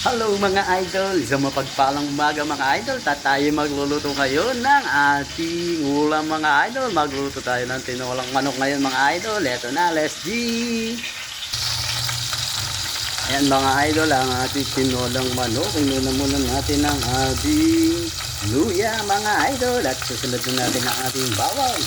Hello mga idol! Isang mapagpalang umaga mga idol. At tayo magluluto ngayon ng ating ulam mga idol. Magluluto tayo ng tinolang manok ngayon mga idol. Eto na, let's G! Ayan mga idol, ang ating tinolang manok. Inuna muna natin ang ating luya mga idol. At susunod na natin ang ating bawang.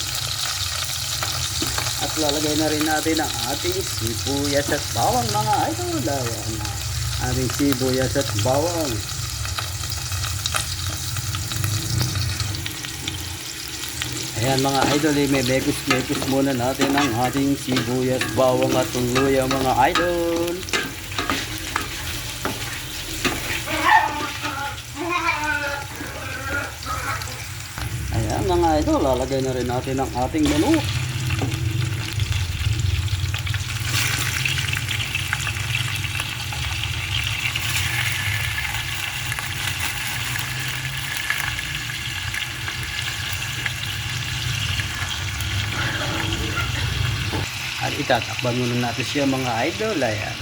At lalagay na rin natin ang ating sibuyas at bawang mga idol. Ayan ating sibuyas at bawang. Ayan mga idol, eh, may mekos-mekos muna natin ang ating sibuyas, bawang at luya mga idol. Ayan mga idol, lalagay na rin natin ang ating manok. Itatakban muna natin siya mga idol. Ayan.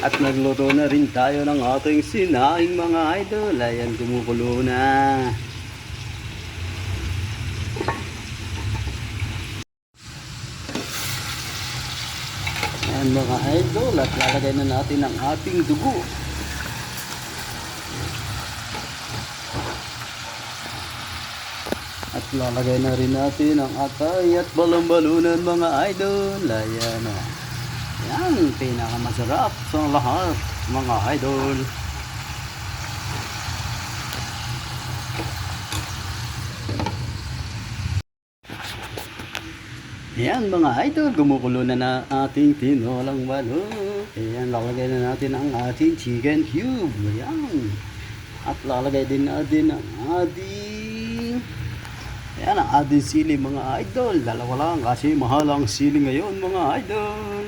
At nagluto na rin tayo ng ating sinaing mga idol. Ayan, kumukulo na. Ayan mga idol. At lalagay na natin ang ating dugo. Lalagay na rin natin ang atay at balambalunan mga idol. Ayan o. Yan, pinakamasarap sa lahat mga idol. Yan mga idol, gumukulo na na ating tinolang manok. Ayan, lalagay na natin ang ating chicken cube. Ayan. At lalagay din natin ang ating Ayan ang ating sili mga idol. Dalawa lang kasi mahal ang sili ngayon mga idol.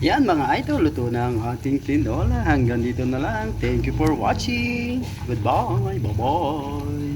Yan mga idol, luto na ang ating tinola. Hanggang dito na lang. Thank you for watching. Goodbye. Bye-bye.